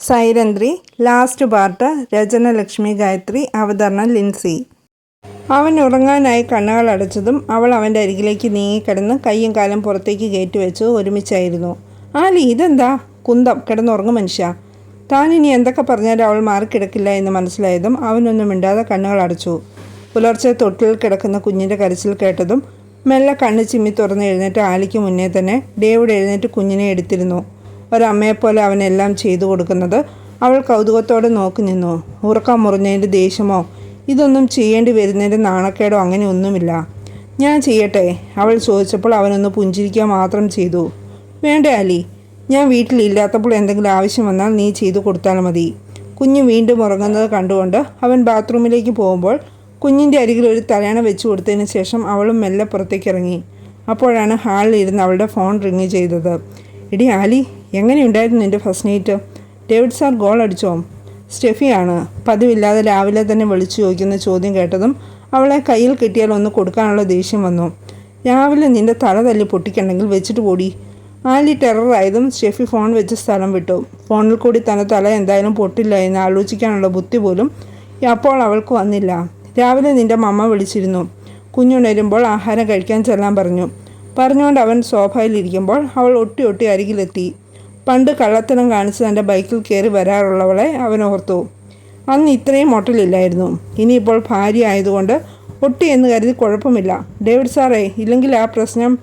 Sairandhri last part രചന ലക്ഷ്മി ഗായത്രി അവതരണം ലിൻസി. അവൻ ഉറങ്ങാനായി കണ്ണുകൾ അടച്ചതും അവൾ അവന്റെ അരികിലേക്ക് നീങ്ങിക്കിടന്ന് കയ്യും കാലും പുറത്തേക്ക് കയറ്റി വെച്ച് ഒരുമിച്ചായിരുന്നു. ആലി ഇതെന്താ? കുന്തം. കിടന്നുറങ്ങും മനുഷ്യ. താൻ ഇനി എന്തൊക്കെ പറഞ്ഞാലും അവൾ മാറിക്കിടക്കില്ല എന്ന് മനസ്സിലായതും അവനൊന്നും മിണ്ടാതെ കണ്ണുകൾ അടച്ചു. പുലർച്ചെ തൊട്ടിൽ കിടക്കുന്ന കുഞ്ഞിന്റെ കരച്ചിൽ കേട്ടതും മെല്ലെ കണ്ണ് ചിമ്മി തുറന്ന് എഴുന്നേറ്റ് ആലിക്ക് മുന്നേ തന്നെ ഡേവിഡ് എഴുന്നേറ്റ് കുഞ്ഞിനെ എടുത്തിരുന്നു. ഒരമ്മയെപ്പോലെ അവനെല്ലാം ചെയ്തു കൊടുക്കുന്നത്. അവൾ കൗതുകത്തോടെ നോക്കി നിന്നു. ഉറക്കം മുറിഞ്ഞതിന്റെ ദേഷ്യമോ? ഇതൊന്നും ചെയ്യേണ്ടി വരുന്നതിന്റെ നാണക്കേടോ അങ്ങനെ ഒന്നുമില്ല. ഞാൻ ചെയ്യട്ടെ? അവൾ ചോദിച്ചപ്പോൾ അവനൊന്ന് പുഞ്ചിരിക്കുക മാത്രം ചെയ്തു. വേണ്ട അലി? ഞാൻ വീട്ടിലില്ലാത്തപ്പോൾ എന്തെങ്കിലും ആവശ്യം വന്നാൽ നീ ചെയ്തു കൊടുത്താൽ മതി. കുഞ്ഞ് വീണ്ടും ഉറങ്ങുന്നത് കണ്ടുകൊണ്ട് അവൻ ബാത്റൂമിലേക്ക് പോകുമ്പോൾ കുഞ്ഞിന്റെ അരികിൽ ഒരു തലയണ വെച്ചു കൊടുത്തതിന് ശേഷം അവളും മെല്ലെ പുറത്തേക്ക് ഇറങ്ങി. അപ്പോഴാണ് ഹാളിൽ ഇരുന്ന് അവളുടെ ഫോൺ റിങ് ചെയ്തത്. എടി ആലി എങ്ങനെയുണ്ടായിരുന്നു നിന്റെ first night David sir goal അടിച്ചോ? സ്റ്റെഫിയാണ് പതിവില്ലാതെ രാവിലെ തന്നെ വിളിച്ചു ചോദിക്കുന്ന ചോദ്യം കേട്ടതും അവളെ കയ്യിൽ കിട്ടിയാൽ ഒന്ന് കൊടുക്കാനുള്ള ദേഷ്യം വന്നു. രാവിലെ നിന്റെ തല തല്ലി പൊട്ടിക്കണ്ടെങ്കിൽ വെച്ചിട്ട് പോടി. ആലി ടെററായതും സ്റ്റെഫി ഫോൺ വെച്ച് സ്ഥലം വിട്ടു. ഫോണിൽ കൂടി തന്റെ തല എന്തായാലും പൊട്ടില്ല എന്ന് ആലോചിക്കാനുള്ള ബുദ്ധി പോലും അപ്പോൾ അവൾക്ക് വന്നില്ല. രാവിലെ നിന്റെ മമ്മ വിളിച്ചിരുന്നു. കുഞ്ഞുണരുമ്പോൾ ആഹാരം കഴിക്കാൻ ചെല്ലാൻ പറഞ്ഞു. പറഞ്ഞുകൊണ്ട് അവൻ സോഫയിലിരിക്കുമ്പോൾ അവൾ ഒട്ടി ഒട്ടി അരികിലെത്തി. പണ്ട് കള്ളത്തനം കാണിച്ച് തന്റെ ബൈക്കിൽ കയറി വരാറുള്ളവളെ അവൻ ഓർത്തു. അന്ന് ഇത്രയും മൊട്ടലില്ലായിരുന്നു ഇനിയിപ്പോൾ ഭാര്യ ആയതുകൊണ്ട് ഒട്ടി എന്ന് കരുതി കുഴപ്പമില്ല. ഡേവിഡ് സാറേ ഇല്ലെങ്കിൽ ആ പ്രശ്നം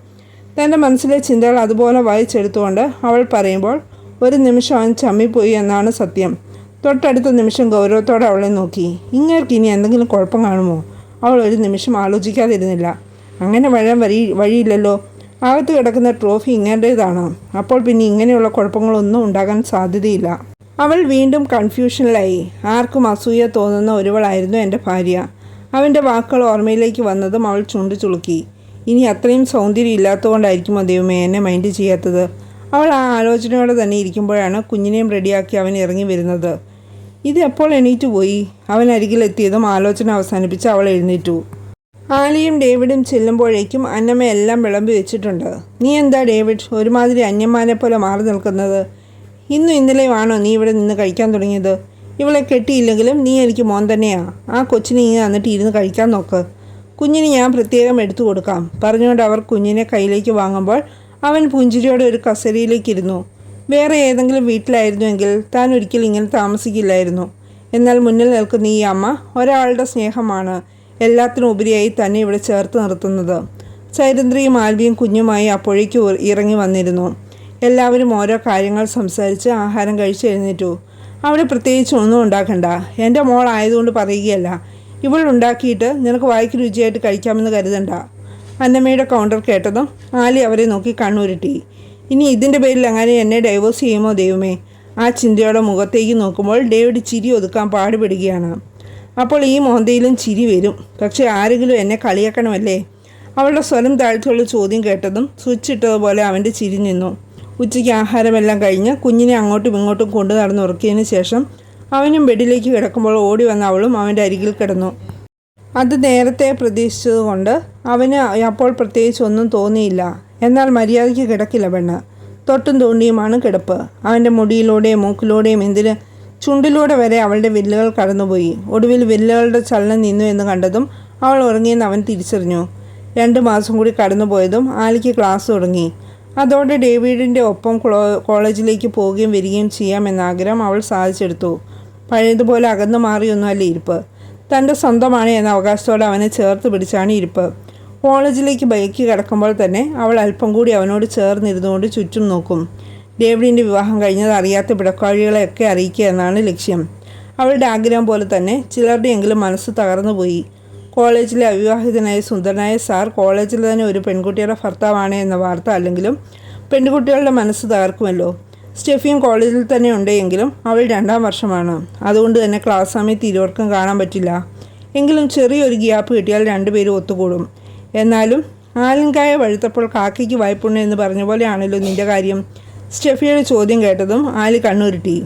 തന്റെ മനസ്സിലെ ചിന്തകൾ അതുപോലെ വായിച്ചെടുത്തുകൊണ്ട് അവൾ പറയുമ്പോൾ ഒരു നിമിഷം അവൻ ചമ്മിപ്പോയി എന്നാണ് സത്യം. തൊട്ടടുത്ത നിമിഷം ഗൗരവത്തോടെ അവളെ നോക്കി. ഇങ്ങേർക്ക് ഇനി എന്തെങ്കിലും കുഴപ്പം കാണുമോ? അവൾ ഒരു നിമിഷം ആലോചിക്കാതിരുന്നില്ല. അങ്ങനെ വരാൻ വഴി വഴിയില്ലല്ലോ. അകത്ത് കിടക്കുന്ന ട്രോഫി ഇങ്ങേണ്ടതാണ്. അപ്പോൾ പിന്നെ ഇങ്ങനെയുള്ള കുഴപ്പങ്ങളൊന്നും ഉണ്ടാകാൻ സാധ്യതയില്ല. അവൾ വീണ്ടും കൺഫ്യൂഷനിലായി. ആർക്കും അസൂയ തോന്നുന്ന ഒരുവളായിരുന്നു എന്റെ ഭാര്യ. അവന്റെ വാക്കുകൾ ഓർമ്മയിലേക്ക് വന്നതും അവൾ ചുണ്ടു ചുളുക്കി ഇനി അത്രയും സൗന്ദര്യം ഇല്ലാത്തതുകൊണ്ടായിരിക്കും ദൈവമേ എന്നെ മൈൻഡ് ചെയ്യാത്തത്? അവൾ ആ ആലോചനയോടെ തന്നെ ഇരിക്കുമ്പോഴാണ് കുഞ്ഞിനെയും റെഡിയാക്കി അവൻ ഇറങ്ങി വരുന്നത്. ഇത് എപ്പോൾ എണീറ്റ് പോയി? അവൻ അരികിലെത്തിയതും ആലോചന അവസാനിപ്പിച്ച് അവൾ എഴുന്നേറ്റു. ആലിയും ഡേവിഡും ചെല്ലുമ്പോഴേക്കും അന്നമ്മ എല്ലാം വിളമ്പി വെച്ചിട്ടുണ്ട്. നീ എന്താ ഡേവിഡ്? ഒരുമാതിരി അന്യന്മാരെ പോലെ മാറി നിൽക്കുന്നത്. ഇന്നും ഇന്നലെയുമാണോ നീ ഇവിടെ നിന്ന് കഴിക്കാൻ തുടങ്ങിയത്? ഇവളെ കെട്ടിയില്ലെങ്കിലും നീ എനിക്ക് മോൻ തന്നെയാ. ആ കൊച്ചിനെ ഇങ്ങനെ വന്നിട്ട് ഇരുന്ന് കഴിക്കാൻ നോക്ക്. കുഞ്ഞിന് ഞാൻ പ്രത്യേകം എടുത്തു കൊടുക്കാം. പറഞ്ഞുകൊണ്ട് അവർ കുഞ്ഞിനെ കയ്യിലേക്ക് വാങ്ങുമ്പോൾ അവൻ പുഞ്ചിരിയോടെ ഒരു കസേരയിലേക്ക് ഇരുന്നു. വേറെ ഏതെങ്കിലും വീട്ടിലായിരുന്നുവെങ്കിൽ താൻ ഒരിക്കലും ഇങ്ങനെ താമസിക്കില്ലായിരുന്നു. എന്നാൽ മുന്നിൽ നിൽക്കുന്ന ഈ അമ്മ ഒരാളുടെ സ്നേഹമാണ്. എല്ലാത്തിനും ഉപരിയായി തന്നെ ഇവിടെ ചേർത്ത് നിർത്തുന്നത്. ചൈതന്ദ്രിയും ആൽവിയും കുഞ്ഞുമായി അപ്പോഴേക്ക് ഇറങ്ങി വന്നിരുന്നു. എല്ലാവരും ഓരോ കാര്യങ്ങൾ സംസാരിച്ച് ആഹാരം കഴിച്ച് എഴുന്നേറ്റു. അവിടെ പ്രത്യേകിച്ച് ഒന്നും ഉണ്ടാക്കണ്ട. എന്റെ മോൾ ആയതുകൊണ്ട് പറയുകയല്ല. ഇവൾ ഉണ്ടാക്കിയിട്ട് നിനക്ക് വായിക്ക് രുചിയായിട്ട് കഴിക്കാമെന്ന് കരുതണ്ട. അന്നമ്മയുടെ കൗണ്ടർ കേട്ടതും ആലി അവരെ നോക്കി കണ്ണുരുട്ടി. ഇനി ഇതിന്റെ പേരിൽ അങ്ങനെ എന്നെ ഡൈവോഴ്സ് ചെയ്യുമോ ദൈവമേ? ആ ചിന്തയോടെ മുഖത്തേക്ക് നോക്കുമ്പോൾ ഡേവിഡ് ചിരി ഒതുക്കാൻ പാടുപെടുകയാണ്. അപ്പോൾ ഈ മോന്തയിലും ചിരി വരും. പക്ഷേ ആരെങ്കിലും എന്നെ കളിയാക്കണമല്ലേ? അവളുടെ സ്വരം താഴ്ത്തിയുള്ള ചോദ്യം കേട്ടതും സ്വിച്ച് ഇട്ടതുപോലെ അവന്റെ ചിരി നിന്നു. ഉച്ചയ്ക്ക് ആഹാരമെല്ലാം കഴിഞ്ഞ് കുഞ്ഞിനെ അങ്ങോട്ടും ഇങ്ങോട്ടും കൊണ്ടു നടന്ന് ഉറക്കിയതിന് ശേഷം അവനും ബെഡിലേക്ക് കിടക്കുമ്പോൾ ഓടി വന്ന അവളും അവന്റെ അരികിൽ കിടന്നു. അത് നേരത്തെ പ്രതീക്ഷിച്ചതുകൊണ്ട് അവന് അപ്പോൾ പ്രത്യേകിച്ച് ഒന്നും തോന്നിയില്ല. എന്നാൽ മര്യാദയ്ക്ക് കിടക്കില്ല പെണ്ണ്. തൊട്ടും തോണ്ടിയുമാണ് കിടപ്പ്. അവന്റെ മുടിയിലൂടെയും മൂക്കിലൂടെയും എന്തിന് ചുണ്ടിലൂടെ വരെ അവളുടെ വില്ലുകൾ കടന്നുപോയി. ഒടുവിൽ വില്ലുകളുടെ ചലനം നിന്നു എന്ന് കണ്ടതും അവൾ ഉറങ്ങിയെന്ന് അവൻ തിരിച്ചറിഞ്ഞു. രണ്ട് മാസം കൂടി കടന്നുപോയതും ആലിക്ക് ക്ലാസ് തുടങ്ങി. അതോടെ ഡേവിഡിന്റെ ഒപ്പം കോളേജിലേക്ക് പോവുകയും വരികയും ചെയ്യാമെന്ന ആഗ്രഹം അവൾ സാധിച്ചെടുത്തു. പഴയതുപോലെ അകന്നു മാറിയൊന്നുമല്ല ഇരിപ്പ്. തന്റെ സ്വന്തമാണ് എന്ന അവകാശത്തോടെ അവനെ ചേർത്ത് പിടിച്ചാണ് ഇരിപ്പ്. കോളേജിലേക്ക് ബൈക്ക് കിടക്കുമ്പോൾ തന്നെ അവൾ അല്പം കൂടി അവനോട് ചേർന്നിരുന്നുകൊണ്ട് ചുറ്റും നോക്കും. ഡേവിഡിന്റെ വിവാഹം കഴിഞ്ഞത് അറിയാത്ത പിടക്കാഴികളെയൊക്കെ അറിയിക്കുക എന്നാണ് ലക്ഷ്യം. അവളുടെ ആഗ്രഹം പോലെ തന്നെ ചിലരുടെയെങ്കിലും മനസ്സ് തകർന്നുപോയി കോളേജിലെ അവിവാഹിതനായ സുന്ദരനായ സാർ കോളേജിൽ തന്നെ ഒരു പെൺകുട്ടിയുടെ ഭർത്താവാണ് എന്ന വാർത്ത അല്ലെങ്കിലും പെൺകുട്ടികളുടെ മനസ്സ് തകർക്കുമല്ലോ. സ്റ്റെഫിയും കോളേജിൽ തന്നെ ഉണ്ടെങ്കിലും അവൾ രണ്ടാം വർഷമാണ്. അതുകൊണ്ട് തന്നെ ക്ലാസ് സമയത്ത് ഇരുവർക്കും കാണാൻ പറ്റില്ല. എങ്കിലും ചെറിയൊരു ഗ്യാപ്പ് കിട്ടിയാൽ രണ്ടുപേരും ഒത്തുകൂടും. എന്നാലും ആലിൻകായ വഴുത്തപ്പോൾ കാക്കയ്ക്ക് വായ്പുണ്യം എന്ന് പറഞ്ഞ പോലെയാണല്ലോ നിന്റെ കാര്യം. സ്റ്റെഫിയുടെ ചോദ്യം കേട്ടതും ആലി കണ്ണുരുട്ടി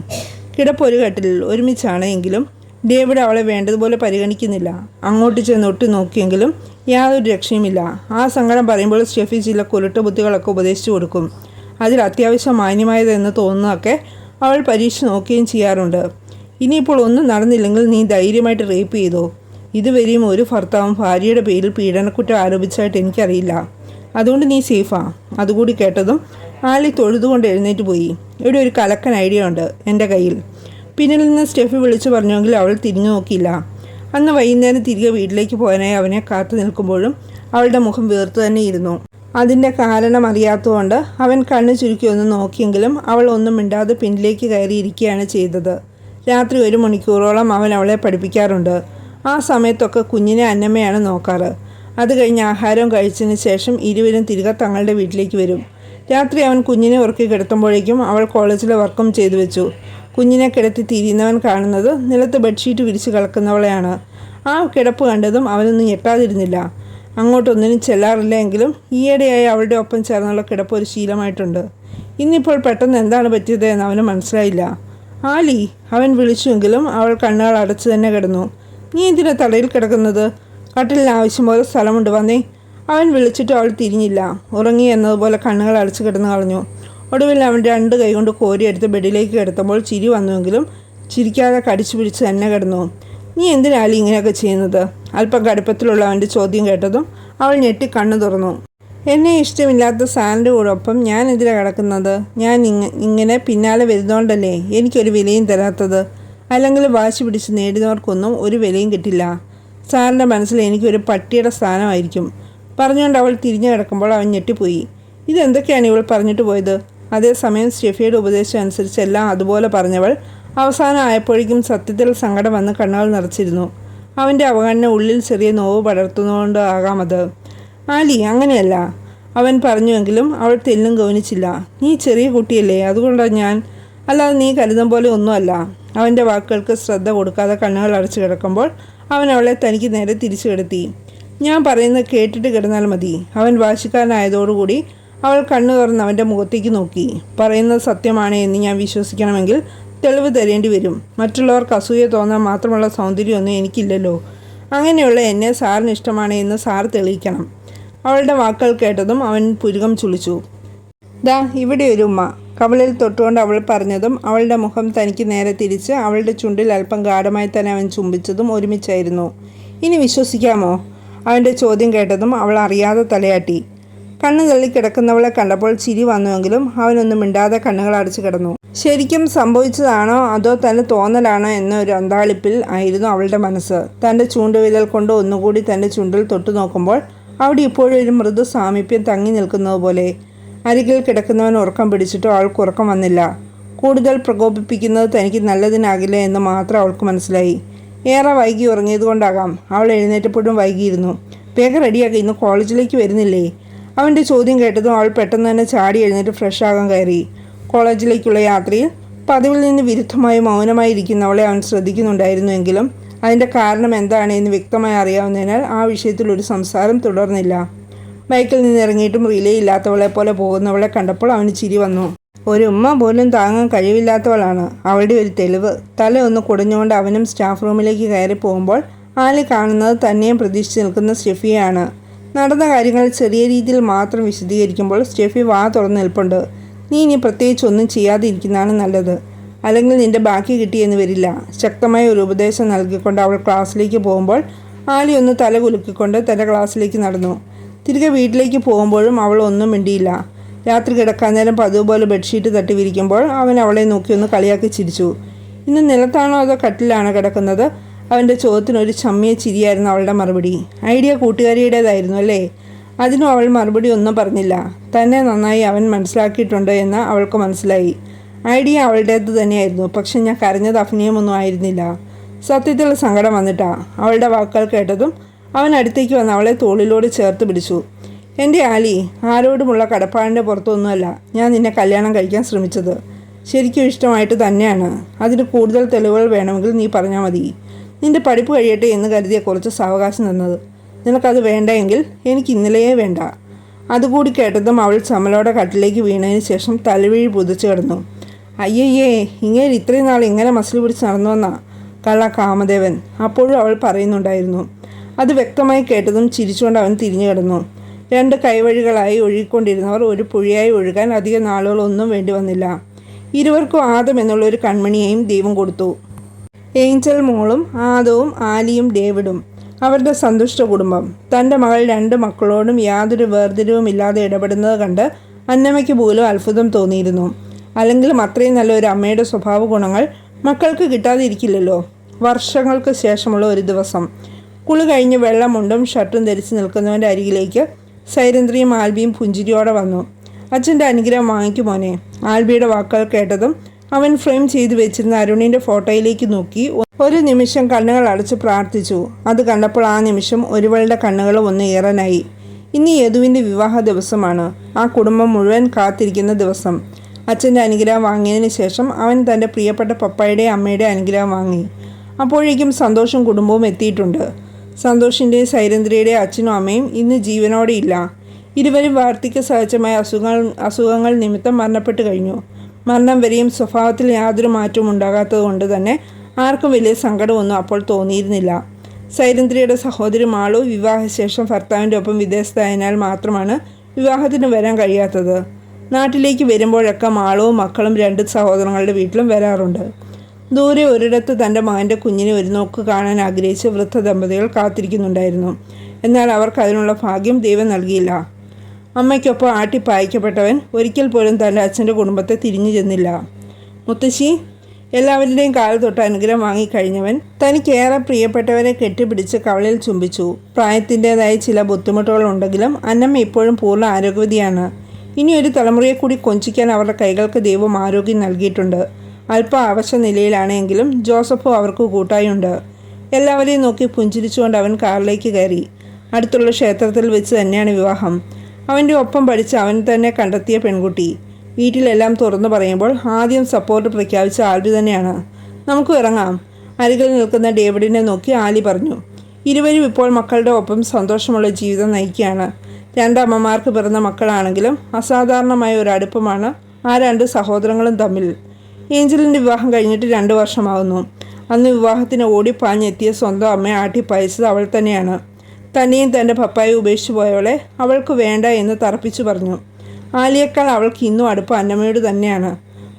കിടപ്പ് ഒരു കെട്ടിൽ ഒരുമിച്ചാണ് എങ്കിലും ഡേവിഡ് അവളെ വേണ്ടതുപോലെ പരിഗണിക്കുന്നില്ല. അങ്ങോട്ട് ചെന്ന് ഒട്ടി നോക്കിയെങ്കിലും യാതൊരു രക്ഷയുമില്ല ആ സങ്കടം പറയുമ്പോൾ സ്റ്റെഫി ചില കുരുട്ട് ബുദ്ധികളൊക്കെ ഉപദേശിച്ചു കൊടുക്കും. അതിൽ അത്യാവശ്യം മാന്യമായതെന്ന് തോന്നുന്നതൊക്കെ അവൾ പരീക്ഷ നോക്കുകയും ചെയ്യാറുണ്ട്. ഇനിയിപ്പോൾ ഒന്നും നടന്നില്ലെങ്കിൽ നീ ധൈര്യമായിട്ട് റേപ്പ് ചെയ്തോ? ഇതുവരെയും ഒരു ഭർത്താവും ഭാര്യയുടെ പേരിൽ പീഡനക്കുറ്റം ആരോപിച്ചായിട്ട് എനിക്കറിയില്ല. അതുകൊണ്ട് നീ സേഫാ. അതുകൂടി കേട്ടതും ആലി തൊഴുതുകൊണ്ട് എഴുന്നേറ്റ് പോയി. ഇവിടെ ഒരു കലക്കൻ ഐഡിയ ഉണ്ട് എന്റെ കയ്യിൽ. പിന്നിൽ നിന്ന് സ്റ്റെഫി വിളിച്ചു പറഞ്ഞെങ്കിൽ അവൾ തിരിഞ്ഞു നോക്കിയില്ല. അന്ന് വൈകുന്നേരം തിരികെ വീട്ടിലേക്ക് പോകാനായി അവനെ കാത്തു നിൽക്കുമ്പോഴും അവളുടെ മുഖം വീർത്തു തന്നെ ഇരുന്നു. അതിന്റെ കാരണം അറിയാത്തതുകൊണ്ട് അവൻ കണ്ണു ചുരുക്കി ഒന്ന് നോക്കിയെങ്കിലും അവൾ ഒന്നും മിണ്ടാതെ പിന്നിലേക്ക് കയറിയിരിക്കുകയാണ് ചെയ്തത്. രാത്രി ഒരു മണിക്കൂറോളം അവൻ അവളെ പഠിപ്പിക്കാറുണ്ട്. ആ സമയത്തൊക്കെ കുഞ്ഞിനെ അന്നമ്മയാണ് നോക്കാറ്. അത് കഴിഞ്ഞ് ആഹാരം കഴിച്ചതിന് ശേഷം ഇരുവരും തിരികെ തങ്ങളുടെ വീട്ടിലേക്ക് വരും. രാത്രി അവൻ കുഞ്ഞിനെ ഉറക്കി കിടത്തുമ്പോഴേക്കും അവൾ കോളേജിലെ വർക്കും ചെയ്തു വെച്ചു. കുഞ്ഞിനെ കിടത്തി തിരിയുന്നവൻ കാണുന്നത് നിലത്ത് ബെഡ്ഷീറ്റ് വിരിച്ച് കിടക്കുന്നവളെയാണ് ആ കിടപ്പ് കണ്ടതും അവനൊന്നും ഞെട്ടാതിരുന്നില്ല. അങ്ങോട്ടൊന്നിനും ചെല്ലാറില്ല എങ്കിലും ഈയിടെയായി അവളുടെ ഒപ്പം ചേർന്നുള്ള കിടപ്പ് ഒരു ശീലമായിട്ടുണ്ട്. ഇന്നിപ്പോൾ പെട്ടെന്ന് എന്താണ് പറ്റിയത് എന്ന് അവന് മനസ്സിലായില്ല. ആലി അവൻ വിളിച്ചുവെങ്കിലും അവൾ കണ്ണുകൾ അടച്ചു തന്നെ കിടന്നു. നീ എന്തിനാ തലയിൽ കിടക്കുന്നത്? കട്ടിലിന് ആവശ്യം പോലെ സ്ഥലമുണ്ട്. വന്നേ. അവൻ വിളിച്ചിട്ട് അവൾ തിരിഞ്ഞില്ല. ഉറങ്ങി എന്നതുപോലെ കണ്ണുകൾ അടച്ചു കിടന്നു കളഞ്ഞു. ഒടുവിൽ അവൻ രണ്ട് കൈകൊണ്ട് കോരിയെടുത്ത് ബെഡിലേക്ക് കിടത്തുമ്പോൾ ചിരി വന്നുവെങ്കിലും ചിരിക്കാതെ കടിച്ചു പിടിച്ച് തന്നെ കിടന്നു. നീ എന്തിനാലി ഇങ്ങനെയൊക്കെ ചെയ്യുന്നത്? അല്പം കടുപ്പത്തിലുള്ള അവന്റെ ചോദ്യം കേട്ടതും അവൾ ഞെട്ടി കണ്ണു തുറന്നു. എന്നെ ഇഷ്ടമില്ലാത്ത സാറിന്റെ കൂടൊപ്പം ഞാൻ എന്തിനാണ് കിടക്കുന്നത്? ഞാൻ ഇങ്ങ ഇങ്ങനെ പിന്നാലെ വരുന്നോണ്ടല്ലേ എനിക്കൊരു വിലയും തരാത്തത്? അല്ലെങ്കിൽ വാശി പിടിച്ച് നേടുന്നവർക്കൊന്നും ഒരു വിലയും കിട്ടില്ല. സാറിന്റെ മനസ്സിൽ എനിക്കൊരു പട്ടിയുടെ സ്ഥാനമായിരിക്കും. പറഞ്ഞുകൊണ്ട് അവൾ തിരിഞ്ഞു കിടക്കുമ്പോൾ അവൻ ഞെട്ടിപ്പോയി. ഇതെന്തൊക്കെയാണ് ഇവൾ പറഞ്ഞിട്ട് പോയത്? അതേസമയം സ്റ്റെഫിയുടെ ഉപദേശം അനുസരിച്ച് എല്ലാം അതുപോലെ പറഞ്ഞവൾ അവസാനം ആയപ്പോഴേക്കും സത്യത്തിൽ സങ്കടം വന്ന് കണ്ണുകൾ നിറച്ചിരുന്നു. അവന്റെ അവഗണന ഉള്ളിൽ ചെറിയ നോവ് പടർത്തുന്നതുകൊണ്ട് ആകാം അത്. ആലി അങ്ങനെയല്ല. അവൻ പറഞ്ഞുവെങ്കിലും അവൾ തെല്ലും ഗൗനിച്ചില്ല. നീ ചെറിയ കുട്ടിയല്ലേ അതുകൊണ്ടാണ് ഞാൻ? അല്ലാതെ നീ കരുതും പോലെ ഒന്നുമല്ല. അവന്റെ വാക്കുകൾക്ക് ശ്രദ്ധ കൊടുക്കാതെ കണ്ണുകൾ അടച്ചു കിടക്കുമ്പോൾ അവൻ അവളെ തനിക്ക് നേരെ തിരിച്ചു കിടത്തി. ഞാൻ പറയുന്നത് കേട്ടിട്ട് കിടന്നാൽ മതി. അവൻ വാശിക്കാരനായതോടുകൂടി അവൾ കണ്ണു തുറന്ന് അവന്റെ മുഖത്തേക്ക് നോക്കി. പറയുന്നത് സത്യമാണ് എന്ന് ഞാൻ വിശ്വസിക്കണമെങ്കിൽ തെളിവ് തരേണ്ടി വരും. മറ്റുള്ളവർക്ക് അസൂയ തോന്നാൻ മാത്രമുള്ള സൗന്ദര്യമൊന്നും എനിക്കില്ലല്ലോ. അങ്ങനെയുള്ള എന്നെ സാറിന് ഇഷ്ടമാണ് എന്ന് സാർ തെളിയിക്കണം. അവളുടെ വാക്കുകൾ കേട്ടതും അവൻ പുരുകം ചുളിച്ചു. ദാ ഇവിടെ ഒരു ഉമ്മ. കവളിൽ തൊട്ടുകൊണ്ട് അവൾ പറഞ്ഞതും അവളുടെ മുഖം തനിക്ക് നേരെ തിരിച്ച് അവളുടെ ചുണ്ടിൽ അല്പം ഗാഠമായി തന്നെ അവൻ ചുംബിച്ചതും ഒരുമിച്ചായിരുന്നു. ഇനി വിശ്വസിക്കാമോ? അവന്റെ ചോദ്യം കേട്ടതും അവൾ അറിയാതെ തലയാട്ടി. കണ്ണു തള്ളി കിടക്കുന്നവളെ കണ്ടപ്പോൾ ചിരി വന്നുവെങ്കിലും അവനൊന്നും മിണ്ടാതെ കണ്ണുകൾ അടച്ചു കിടന്നു. ശരിക്കും സംഭവിച്ചതാണോ അതോ തന്റെ തോന്നലാണോ എന്ന ഒരു അന്താളിപ്പിൽ ആയിരുന്നു അവളുടെ മനസ്സ്. തന്റെ ചൂണ്ടുവിരൽ കൊണ്ട് ഒന്നുകൂടി തന്റെ ചുണ്ടിൽ തൊട്ടു നോക്കുമ്പോൾ അവിടെ ഇപ്പോഴും ഒരു മൃദു സാമീപ്യം തങ്ങി നിൽക്കുന്നത് പോലെ. അരികിൽ കിടക്കുന്നവൻ ഉറക്കം പിടിച്ചിട്ടോ അവൾക്ക് ഉറക്കം വന്നില്ല. കൂടുതൽ പ്രകോപിപ്പിക്കുന്നത് തനിക്ക് നല്ലതിനാകില്ല എന്ന് മാത്രം അവൾക്ക് മനസ്സിലായി. ഏറെ വൈകി ഉറങ്ങിയതുകൊണ്ടാകാം അവൾ എഴുന്നേറ്റപ്പോഴും വൈകിയിരുന്നു. വേഗം റെഡിയാക്കി ഇന്ന് കോളേജിലേക്ക് വരുന്നില്ലേ? അവന്റെ ചോദ്യം കേട്ടതും അവൾ പെട്ടെന്ന് തന്നെ ചാടി എഴുന്നേറ്റ് ഫ്രഷ് ആകാൻ കയറി. കോളേജിലേക്കുള്ള യാത്രയിൽ പതിവിൽ നിന്ന് വിരുദ്ധമായി മൗനമായി ഇരിക്കുന്നവളെ അവൻ ശ്രദ്ധിക്കുന്നുണ്ടായിരുന്നുവെങ്കിലും അതിന്റെ കാരണം എന്താണ് എന്ന് വ്യക്തമായി അറിയാവുന്നതിനാൽ ആ വിഷയത്തിൽ ഒരു സംസാരം തുടർന്നില്ല. ബൈക്കിൽ നിന്ന് ഇറങ്ങിയിട്ടും റിലേ ഇല്ലാത്തവളെ പോലെ പോകുന്നവളെ കണ്ടപ്പോൾ അവന് ചിരി വന്നു. ഒരു ഉമ്മ പോലും താങ്ങാൻ കഴിവില്ലാത്തവളാണ്. അവളുടെ ഒരു തെളിവ്. തല ഒന്ന് കുടഞ്ഞുകൊണ്ട് അവനും സ്റ്റാഫ് റൂമിലേക്ക് കയറി പോകുമ്പോൾ ആലി കാണുന്നത് തന്നെയും പ്രതീക്ഷിച്ച് നിൽക്കുന്ന സ്റ്റെഫിയാണ്. നടന്ന കാര്യങ്ങൾ ചെറിയ രീതിയിൽ മാത്രം വിശദീകരിക്കുമ്പോൾ സ്റ്റെഫി വാ തുറന്ന് നിൽപ്പുണ്ട്. നീ ഇനി പ്രത്യേകിച്ച് ഒന്നും ചെയ്യാതെ ഇരിക്കുന്നതാണ് നല്ലത്. അല്ലെങ്കിൽ നിന്റെ ബാക്കി കിട്ടിയെന്ന് വരില്ല. ശക്തമായ ഒരു ഉപദേശം നൽകിക്കൊണ്ട് അവൾ ക്ലാസ്സിലേക്ക് പോകുമ്പോൾ ആലി ഒന്ന് തല കുലുക്കിക്കൊണ്ട് തന്റെ ക്ലാസ്സിലേക്ക് നടന്നു. തിരികെ വീട്ടിലേക്ക് പോകുമ്പോഴും അവൾ ഒന്നും മിണ്ടിയില്ല. രാത്രി കിടക്കാൻ നേരം പതിവ് പോലെ ബെഡ്ഷീറ്റ് തട്ടി വിരിക്കുമ്പോൾ അവൻ അവളെ നോക്കി ഒന്ന് കളിയാക്കി ചിരിച്ചു. ഇന്ന് നിലത്താണോ അതോ കട്ടിലാണോ കിടക്കുന്നത്? അവന്റെ ചോദ്യത്തിനൊരു ചമ്മിയ ചിരിയായിരുന്നു അവളുടെ മറുപടി. ഐഡിയ കൂട്ടുകാരിയുടേതായിരുന്നു അല്ലേ? അതിനും അവൾ മറുപടി ഒന്നും പറഞ്ഞില്ല. തന്നെ നന്നായി അവൻ മനസ്സിലാക്കിയിട്ടുണ്ട് എന്ന് അവൾക്ക് മനസ്സിലായി. ഐഡിയ അവളുടേത് തന്നെയായിരുന്നു. പക്ഷെ ഞാൻ കരഞ്ഞത് അഭിനയമൊന്നും ആയിരുന്നില്ല. സത്യത്തിൽ സങ്കടം വന്നിട്ടാ. അവളുടെ വാക്കുകൾ കേട്ടതും അവൻ അടുത്തേക്ക് വന്ന് അവളെ തോളിലോട് ചേർത്ത് പിടിച്ചു. എന്റെ ആലി ആരോടുമുള്ള കടപ്പാടിന്റെ പുറത്തൊന്നുമല്ല ഞാൻ നിന്നെ കല്യാണം കഴിക്കാൻ ശ്രമിച്ചത്. ശരിക്കും ഇഷ്ടമായിട്ട് തന്നെയാണ്. അതിന് കൂടുതൽ തെളിവുകൾ വേണമെങ്കിൽ നീ പറഞ്ഞാൽ മതി. നിന്റെ പഠിപ്പ് കഴിയട്ടെ എന്ന് കരുതിയ കുറച്ച് സാവകാശം തന്നത്. നിനക്കത് വേണ്ടെങ്കിൽ എനിക്ക് ഇന്നലെയേ വേണ്ട. അതുകൂടി കേട്ടതും അവൾ ചമലോടെ കട്ടിലേക്ക് വീണതിന് ശേഷം തലവീഴി പുതിച്ചു കിടന്നു. അയ്യയ്യേ ഇങ്ങനെ ഇത്രയും നാൾ ഇങ്ങനെ മസിൽ പിടിച്ച് നടന്നുവെന്നാ? കള്ള കാമദേവൻ അപ്പോഴും അവൾ പറയുന്നുണ്ടായിരുന്നു. അത് വ്യക്തമായി കേട്ടതും ചിരിച്ചുകൊണ്ട് അവൻ തിരിഞ്ഞു കിടന്നു. രണ്ട് കൈവഴികളായി ഒഴുകിക്കൊണ്ടിരുന്നവർ ഒരു പുഴയായി ഒഴുകാൻ അധിക നാളുകളൊന്നും വേണ്ടി വന്നില്ല. ഇരുവർക്കും ആദം എന്നുള്ള ഒരു കൺമണിയെയും ദൈവം കൊടുത്തു. ഏഞ്ചൽ മോളും ആദവും ആലിയും ഡേവിഡും അവരുടെ സന്തുഷ്ട കുടുംബം. തന്റെ മകൾ രണ്ട് മക്കളോടും യാതൊരു വേർതിരിവും ഇല്ലാതെ ഇടപെടുന്നത് കണ്ട് അന്നമ്മയ്ക്ക് പോലും അത്ഭുതം തോന്നിയിരുന്നു. അല്ലെങ്കിലും അത്രയും നല്ല ഒരു അമ്മയുടെ സ്വഭാവ ഗുണങ്ങൾ മക്കൾക്ക് കിട്ടാതിരിക്കില്ലല്ലോ. വർഷങ്ങൾക്ക് ശേഷമുള്ള ഒരു ദിവസം. കുളി കഴിഞ്ഞ് വെള്ളമുണ്ടും ഷർട്ടും ധരിച്ച് നിൽക്കുന്നവന്റെ അരികിലേക്ക് സൈരന്ദ്രിയും ആൽബിയും പുഞ്ചിരിയോടെ വന്നു. അച്ഛന്റെ അനുഗ്രഹം വാങ്ങിക്കും മോനെ. ആൽബിയുടെ വാക്കുകൾ കേട്ടതും അവൻ ഫ്രെയിം ചെയ്തു വെച്ചിരുന്ന അരുണിന്റെ ഫോട്ടോയിലേക്ക് നോക്കി ഒരു നിമിഷം കണ്ണുകൾ അടച്ച് പ്രാർത്ഥിച്ചു. അത് കണ്ടപ്പോൾ ആ നിമിഷം ഒരുവളുടെ കണ്ണുകൾ ഒന്ന് ഏറനായി. ഇന്ന് യദുവിന്റെ വിവാഹ ദിവസമാണ്. ആ കുടുംബം മുഴുവൻ കാത്തിരിക്കുന്ന ദിവസം. അച്ഛന്റെ അനുഗ്രഹം വാങ്ങിയതിന് ശേഷം അവൻ തന്റെ പ്രിയപ്പെട്ട പപ്പായുടെ അമ്മയുടെ അനുഗ്രഹം വാങ്ങി. അപ്പോഴേക്കും സന്തോഷം കുടുംബവും എത്തിയിട്ടുണ്ട്. സന്തോഷിന്റെയും സൈരന്ദ്രയുടെ അച്ഛനും അമ്മയും ഇന്ന് ജീവനോടെ ഇല്ല. ഇരുവരും വാർദ്ധക്യ സഹജമായ അസുഖങ്ങൾ അസുഖങ്ങൾ നിമിത്തം മരണപ്പെട്ടു കഴിഞ്ഞു. മരണം വരെയും സ്വഭാവത്തിൽ യാതൊരു മാറ്റവും ഉണ്ടാകാത്തത് കൊണ്ട് തന്നെ ആർക്കും വലിയ സങ്കടമൊന്നും അപ്പോൾ തോന്നിയിരുന്നില്ല. സൈരന്ദ്രയുടെ സഹോദരി മാളു വിവാഹശേഷം ഭർത്താവിന്റെ ഒപ്പം വിദേശത്തായതിനാൽ മാത്രമാണ് വിവാഹത്തിന് വരാൻ കഴിയാത്തത്. നാട്ടിലേക്ക് വരുമ്പോഴൊക്കെ മാളവും മക്കളും രണ്ട് സഹോദരങ്ങളുടെ വീട്ടിലും വരാറുണ്ട്. ദൂരെ ഒരിടത്ത് തന്റെ മകന്റെ കുഞ്ഞിനെ ഒരു നോക്ക് കാണാൻ ആഗ്രഹിച്ച് വൃദ്ധ ദമ്പതികൾ കാത്തിരിക്കുന്നുണ്ടായിരുന്നു. എന്നാൽ അവർക്ക് അതിനുള്ള ഭാഗ്യം ദൈവം നൽകിയില്ല. അമ്മയ്ക്കൊപ്പം ആട്ടിപ്പായിക്കപ്പെട്ടവൻ ഒരിക്കൽ പോലും തന്റെ അച്ഛന്റെ കുടുംബത്തെ തിരിഞ്ഞു ചെന്നില്ല. മുത്തശ്ശി എല്ലാവരുടെയും കാൽ തൊട്ട് അനുഗ്രഹം വാങ്ങിക്കഴിഞ്ഞവൻ തനിക്കേറെ പ്രിയപ്പെട്ടവരെ കെട്ടിപ്പിടിച്ച് കവളിൽ ചുംബിച്ചു. പ്രായത്തിന്റെതായ ചില ബുദ്ധിമുട്ടുകളുണ്ടെങ്കിലും അന്നമ്മ ഇപ്പോഴും പൂർണ ആരോഗ്യവതിയാണ്. ഇനി ഒരു തലമുറയെ കൂടി കൊഞ്ചിക്കാൻ അവരുടെ കൈകൾക്ക് ദൈവം ആരോഗ്യം നൽകിയിട്ടുണ്ട്. അല്പം അവശ നിലയിലാണെങ്കിലും ജോസഫും അവർക്ക് കൂട്ടായുണ്ട്. എല്ലാവരെയും നോക്കി പുഞ്ചിരിച്ചുകൊണ്ട് അവൻ കാറിലേക്ക് കയറി. അടുത്തുള്ള ക്ഷേത്രത്തിൽ വെച്ച് തന്നെയാണ് വിവാഹം. അവന്റെ ഒപ്പം പഠിച്ച് അവൻ തന്നെ കണ്ടെത്തിയ പെൺകുട്ടി. വീട്ടിലെല്ലാം തുറന്നു പറയുമ്പോൾ ആദ്യം സപ്പോർട്ട് പ്രഖ്യാപിച്ച ആൽബി തന്നെയാണ്. നമുക്ക് ഇറങ്ങാം അരികിൽ നിൽക്കുന്ന ഡേവിഡിനെ നോക്കി ആലി പറഞ്ഞു. ഇരുവരും ഇപ്പോൾ മക്കളുടെ ഒപ്പം സന്തോഷമുള്ള ജീവിതം നയിക്കുകയാണ്. രണ്ടമ്മമാർക്ക് പിറന്ന മക്കളാണെങ്കിലും അസാധാരണമായ ഒരു അടുപ്പമാണ് ആ രണ്ട് സഹോദരങ്ങളും തമ്മിൽ. ഏഞ്ചലിന്റെ വിവാഹം കഴിഞ്ഞിട്ട് രണ്ട് വർഷമാവുന്നു. അന്ന് വിവാഹത്തിന് ഓടിപ്പാഞ്ഞെത്തിയ സ്വന്തം അമ്മയെ ആട്ടിപ്പായച്ചത് അവൾ തന്നെയാണ്. തന്നെയും തന്റെ പപ്പായെ ഉപേക്ഷിച്ചു പോയവളെ അവൾക്ക് വേണ്ട എന്ന് തറപ്പിച്ചു പറഞ്ഞു. ആലിയേക്കാൾ അവൾക്ക് ഇന്നും അടുപ്പ് അന്നമ്മയോട് തന്നെയാണ്.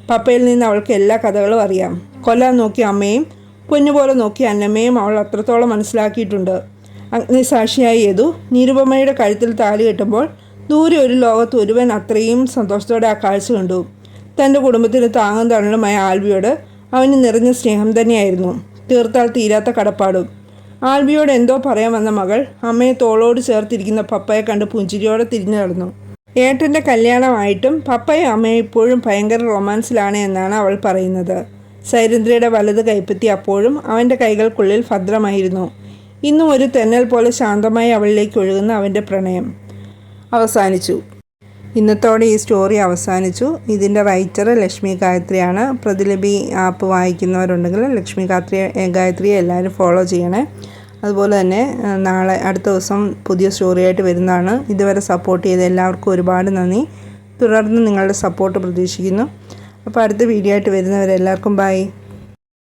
പപ്പയിൽ നിന്ന് അവൾക്ക് എല്ലാ കഥകളും അറിയാം. കൊല്ലാൻ നോക്കിയ അമ്മയും പൊന്നുപോലെ നോക്കിയ അന്നമ്മയും അവൾ അത്രത്തോളം മനസ്സിലാക്കിയിട്ടുണ്ട്. അഗ്നിസാക്ഷിയായ യദു നിരുപമയുടെ കഴുത്തിൽ താലി കെട്ടുമ്പോൾ ദൂരെ ഒരു ലോകത്ത് ഒരുവൻ അത്രയും സന്തോഷത്തോടെ ആ കാഴ്ച കണ്ടു. തന്റെ കുടുംബത്തിന് താങ്ങും തണലുമായ ആൽബിയോട് അവന് നിറഞ്ഞ സ്നേഹം തന്നെയായിരുന്നു. തീർത്താൽ തീരാത്ത കടപ്പാടും. ആൽബിയോട് എന്തോ പറയാൻ വന്ന മകൾ അമ്മയെ തോളോട് ചേർത്തിരിക്കുന്ന പപ്പയെ കണ്ട് പുഞ്ചിരിയോടെ തിരിഞ്ഞു നടന്നു. ഏട്ടന്റെ കല്യാണമായിട്ടും പപ്പയും അമ്മയും ഇപ്പോഴും ഭയങ്കര റൊമാൻസിലാണ് എന്നാണ് അവൾ പറയുന്നത്. സൈരന്ദ്രയുടെ വലത് കൈപ്പത്തി അപ്പോഴും അവന്റെ കൈകൾക്കുള്ളിൽ ഭദ്രമായിരുന്നു. ഇന്നും ഒരു തെന്നൽ പോലെ ശാന്തമായി അവളിലേക്ക് ഒഴുകുന്ന അവന്റെ പ്രണയം അവസാനിച്ചു. ഇന്നത്തോടെ ഈ സ്റ്റോറി അവസാനിച്ചു. ഇതിന്റെ റൈറ്റർ ലക്ഷ്മി ഗായത്രിയാണ്. പ്രതിലിപി ആപ്പ് വായിക്കുന്നവരുണ്ടെങ്കിൽ ലക്ഷ്മി ഗാത്രി ഗായത്രിയെ എല്ലാവരും ഫോളോ ചെയ്യണേ. അതുപോലെ തന്നെ നാളെ അടുത്ത ദിവസം പുതിയ സ്റ്റോറിയായിട്ട് വരുന്നതാണ്. ഇതുവരെ സപ്പോർട്ട് ചെയ്ത എല്ലാവർക്കും ഒരുപാട് നന്ദി. തുടർന്ന് നിങ്ങളുടെ സപ്പോർട്ട് പ്രതീക്ഷിക്കുന്നു. അപ്പോൾ അടുത്ത വീഡിയോ ആയിട്ട് വരുന്നവരെല്ലാവർക്കും ബൈ.